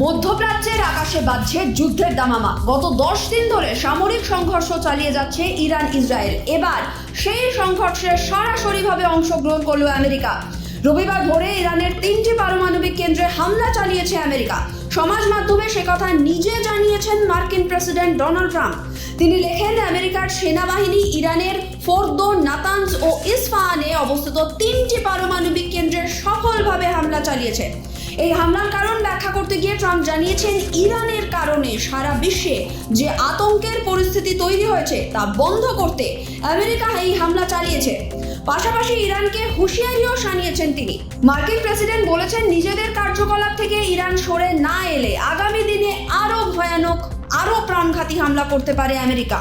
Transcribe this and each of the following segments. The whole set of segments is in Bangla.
মধ্যপ্রাচ্যের আকাশে বাজছে যুদ্ধের দামামা। গত দশ দিন ধরে সামরিক সংঘর্ষ চালিয়ে যাচ্ছে ইরান, ইসরায়েল। এবার সেই সংঘর্ষে সরাসরিভাবে অংশগ্রহণ করল আমেরিকা। রবিবার ভোরে ইরানের তিনটি পারমাণবিক কেন্দ্রে হামলা চালিয়েছে আমেরিকা। সমাজ মাধ্যমে সে কথা নিজে জানিয়েছেন মার্কিন প্রেসিডেন্ট ডোনাল্ড ট্রাম্প। তিনি লেখেন, আমেরিকার সেনাবাহিনী ইরানের ফোর্দো নাতানজ ও ইসফাহানে অবস্থিত তিনটি পারমাণবিক কেন্দ্রে সফলভাবে হামলা চালিয়েছে। এই হামলার কারণ ব্যাখ্যা করতে গিয়ে ট্রাম্প জানিয়েছেন, ইরানের কারণে সারা বিশ্বে যে আতঙ্কের পরিস্থিতি তৈরি হয়েছে তা বন্ধ করতে আমেরিকা এই হামলা চালিয়েছে। পাশাপাশি ইরানকে হুঁশিয়ারিও শানিয়েছেন তিনি। মার্কিন প্রেসিডেন্ট বলেছেন, নিজেদের কার্যকলাপ থেকে ইরান সরে না এলে আগামী দিনে আরও ভয়ানক, আরও প্রাণঘাতী হামলা করতে পারে আমেরিকা।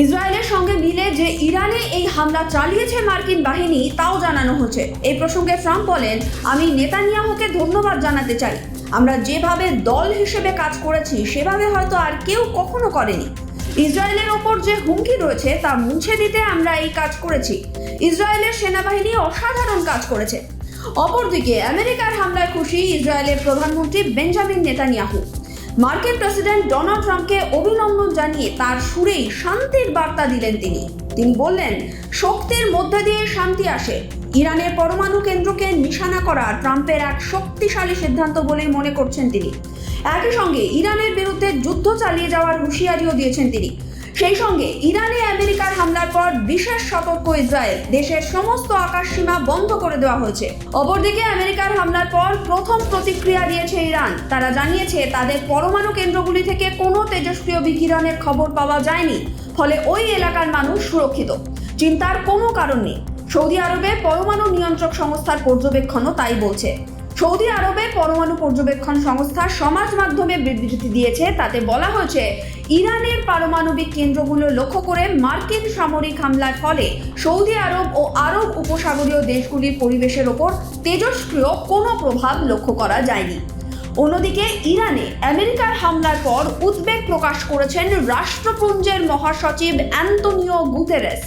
ইসরায়েলের সঙ্গে মিলে যে ইরানে এই হামলা চালিয়েছে মার্কিন বাহিনী, তাও জানানো হচ্ছে। এই প্রসঙ্গে ট্রাম্প বলেন, আমি নেতানিয়াহুকে ধন্যবাদ জানাতে চাই। আমরা যেভাবে দল হিসেবে কাজ করেছি, সেভাবে হয়তো আর কেউ কখনো করেনি। ইসরায়েলের ওপর যে হুমকি রয়েছে, তা মুছে দিতে আমরা এই কাজ করেছি। ইসরায়েলের সেনাবাহিনী অসাধারণ কাজ করেছে। অপরদিকে, আমেরিকার হামলায় খুশি ইসরায়েলের প্রধানমন্ত্রী বেঞ্জামিন নেতানিয়াহু। মার্কিন প্রেসিডেন্ট ডোনাল্ড ট্রাম্পকে অভিনন্দন জানিয়ে তার সুরেই শান্তির বার্তা দিলেন তিনি। তিনি বললেন, শক্তির মধ্যে দিয়ে শান্তি আসে। ইরানের পরমাণু কেন্দ্রকে নিশানা করা ট্রাম্পের এক শক্তিশালী সিদ্ধান্ত বলেই মনে করছেন তিনি। একই সঙ্গে ইরানের বিরুদ্ধে যুদ্ধ চালিয়ে যাওয়ার হুঁশিয়ারিও দিয়েছেন তিনি। সেই সঙ্গে ইরানে আমেরিকার হামলার পর বিশেষ সতর্ক ইসরায়েল। দেশের সমস্ত আকাশ সীমা বন্ধ করে দেওয়া হয়েছে। অপরদিকে আমেরিকার হামলার পর প্রথম প্রতিক্রিয়া দিয়েছে ইরান। তারা জানিয়েছে, তাদের পরমাণু কেন্দ্রগুলি থেকে কোনো তেজস্ক্রিয় বিকিরণের খবর পাওয়া যায়নি। ফলে ওই এলাকার মানুষ সুরক্ষিত। চিন্তার কোনো কারণ নেই। সৌদি আরবে পরমাণু নিয়ন্ত্রক সংস্থার পর্যবেক্ষণও তাই বলছে। সৌদি আরবের পরমাণু পর্যবেক্ষণ সংস্থা সমাজ মাধ্যমে বিবৃতি দিয়েছে। তাতে বলা হয়েছে, ইরানের পারমাণবিক কেন্দ্রগুলো লক্ষ্য করে মার্কিন সামরিক হামলার ফলে সৌদি আরব ও আরব উপসাগরীয় দেশগুলির পরিবেশের ওপর তেজস্ক্রিয় কোনো প্রভাব লক্ষ্য করা যায়নি। অন্যদিকে ইরানে আমেরিকার হামলার পর উদ্বেগ প্রকাশ করেছেন রাষ্ট্রপুঞ্জের মহাসচিব অ্যান্তনিও গুতেরেস।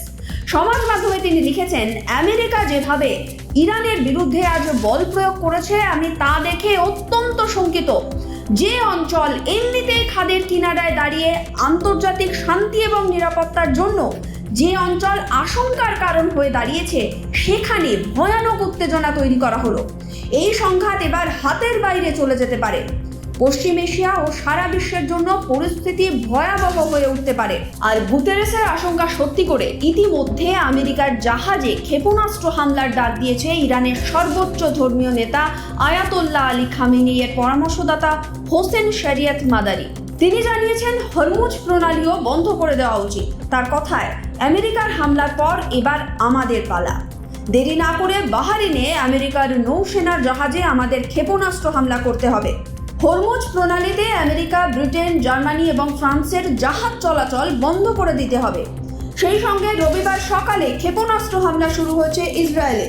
সমাজ মাধ্যমে তিনি লিখেছেন, আমেরিকা যেভাবে ইরানের বিরুদ্ধে আজ বল প্রয়োগ করেছে আমি তা দেখে অত্যন্ত শঙ্কিত। যে অঞ্চল এমনিতেই খাদের কিনারায় দাঁড়িয়ে আন্তর্জাতিক শান্তি এবং নিরাপত্তার জন্য যে অঞ্চল আশঙ্কার কারণ হয়ে দাঁড়িয়েছে, সেখানে ভয়ানক উত্তেজনা তৈরি করা হলো। এই সংঘাত এবার হাতের বাইরে চলে যেতে পারে। পশ্চিম এশিয়া ও সারা বিশ্বের জন্য পরিস্থিতি ভয়াবহ হয়ে উঠতে পারে। আর গুতেরেসের আশঙ্কা সত্যি করে, ইতিমধ্যে আমেরিকার জাহাজে ক্ষেপণাস্ত্র হামলার ডাক দিয়েছে ইরানের সর্বোচ্চ ধর্মীয় নেতা আয়াতোল্লাহ আলী খামেনি এর পরামর্শদাতা হোসেন শরিয়ত মাদারি তিনি জানিয়েছেন, হরমুজ প্রণালীও বন্ধ করে দেওয়া উচিত। তার কথায়, আমেরিকার হামলার পর এবার আমাদের পালা। দেরি না করে বাহারিনে আমেরিকার নৌসেনার জাহাজে আমাদের ক্ষেপণাস্ত্র হামলা করতে হবে। হরমুজ প্রণালীতে আমেরিকা, ব্রিটেন, জার্মানি এবং ফ্রান্সের জাহাজ চলাচল বন্ধ করে দিতে হবে। সেই সঙ্গে রবিবার সকালে ক্ষেপণাস্ত্র হামলা শুরু হয়েছে ইসরায়েলে।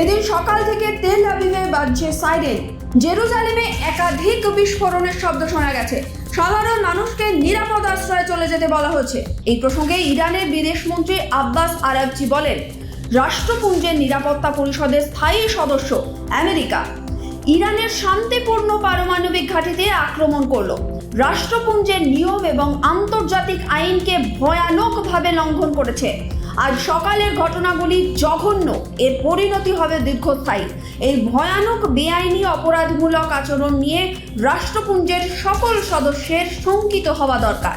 এদিন সকাল থেকে তেল আবিবে বাজছে সাইরেন। জেরুজালেমে একাধিক বিস্ফোরণের শব্দ শোনা গেছে। সাধারণ মানুষকে নিরাপদ আশ্রয়ে চলে যেতে বলা হয়েছে। এই প্রসঙ্গে ইরানের বিদেশমন্ত্রী আব্বাস আরাবচি বলেন, রাষ্ট্রপুঞ্জের নিরাপত্তা পরিষদের স্থায়ী সদস্য আমেরিকা। ইরানের শান্তিপূর্ণ পারমাণবিক ঘাঁটিতে আক্রমণ করল। রাষ্ট্রপুঞ্জের নিয়ম এবং আন্তর্জাতিক আইনকে ভয়ানকভাবে লঙ্ঘন করেছে। আজ সকালের ঘটনাগুলি জঘন্য, এর পরিণতি হবে দীর্ঘস্থায়ী। এই ভয়ানক বেআইনি অপরাধমূলক আচরণ নিয়ে রাষ্ট্রপুঞ্জের সকল সদস্যের শঙ্কিত হওয়া দরকার।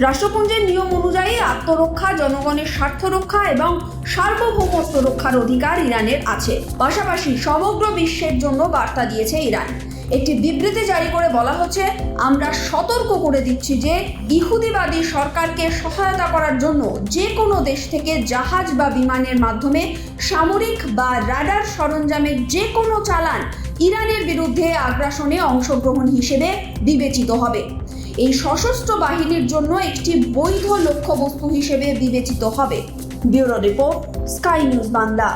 রাষ্ট্রপুঞ্জের নিয়ম অনুযায়ী আত্মরক্ষা জনগণের স্বার্থ রক্ষা এবং সার্বভৌমত্ব রক্ষার অধিকার ইরানের আছে। পাশাপাশি সমগ্র বিশ্বের জন্য বার্তা দিয়েছে ইরান। একটি বিবৃতি জারি করে বলা হচ্ছে, আমরা সতর্ক করে দিচ্ছি যে ইহুদিবাদী সরকারকে সহায়তা করার জন্য যে কোনো দেশ থেকে জাহাজ বা বিমানের মাধ্যমে সামরিক বা রাডার সরঞ্জামের যে কোনো চালান ইরানের বিরুদ্ধে আগ্রাসনে অংশগ্রহণ হিসেবে বিবেচিত হবে। এই সশস্ত্র বাহিনীর জন্য একটি বৈধ লক্ষ্যবস্তু হিসেবে বিবেচিত হবে। Bureau report, Sky News Bangla.